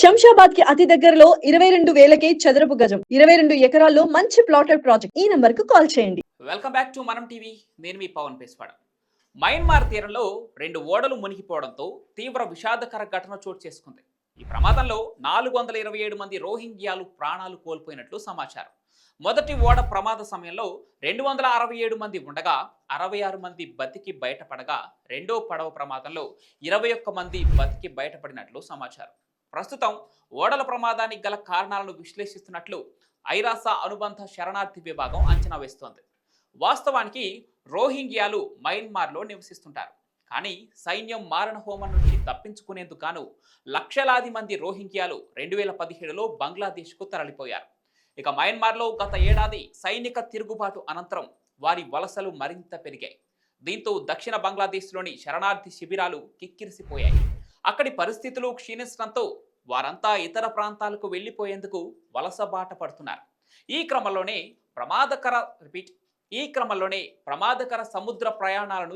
శంషాబాద్కి అతి దగ్గరలో ఇరవై రెండు వేలకే చదరపు గజం ఇరవై రెండు ఎకరాల్లో మంచి ప్లాటెడ్ ప్రాజెక్ట్. ఈ నంబర్కు కాల్ చేయండి. వెల్కమ్ బ్యాక్ టు మనం టీవీ. నేను మీ పవన్ పేస్వాడ. మయన్మార్ తీరంలో రెండు ఓడలు మునిగిపోవడంతో తీవ్ర విషాదకర ఘటన చోటు చేసుకుంది. ఈ ప్రమాదంలో నాలుగు వందల ఇరవై ఏడు మంది రోహింగ్యాలు ప్రాణాలు కోల్పోయినట్లు సమాచారం. మొదటి ఓడ ప్రమాద సమయంలో రెండు వందల అరవై ఏడు మంది ఉండగా అరవై ఆరు మంది బతికి బయటపడగా రెండో పడవ ప్రమాదంలో ఇరవై ఒక్క మంది బతికి బయటపడినట్లు సమాచారం. ప్రస్తుతం ఓడల ప్రమాదానికి గల కారణాలను విశ్లేషిస్తున్నట్లు ఐరాస అనుబంధ శరణార్థి విభాగం అంచనా వేస్తోంది. వాస్తవానికి రోహింగ్యాలు మయన్మార్లో నివసిస్తుంటారు. కానీ సైన్యం మారణ హోమం నుంచి తప్పించుకునేందుకు గాను లక్షలాది మంది రోహింగ్యాలు రెండు వేల పదిహేడులో బంగ్లాదేశ్కు తరలిపోయారు. ఇక మయన్మార్లో గత ఏడాది సైనిక తిరుగుబాటు అనంతరం వారి వలసలు మరింత పెరిగాయి. దీంతో దక్షిణ బంగ్లాదేశ్లోని శరణార్థి శిబిరాలు కిక్కిరిసిపోయాయి. అక్కడి పరిస్థితులు క్షీణించడంతో వారంతా ఇతర ప్రాంతాలకు వెళ్ళిపోయేందుకు వలస బాట పడుతున్నారు. ఈ క్రమంలోనే ప్రమాదకర రిపీట్ ఈ క్రమంలోనే ప్రమాదకర సముద్ర ప్రయాణాలను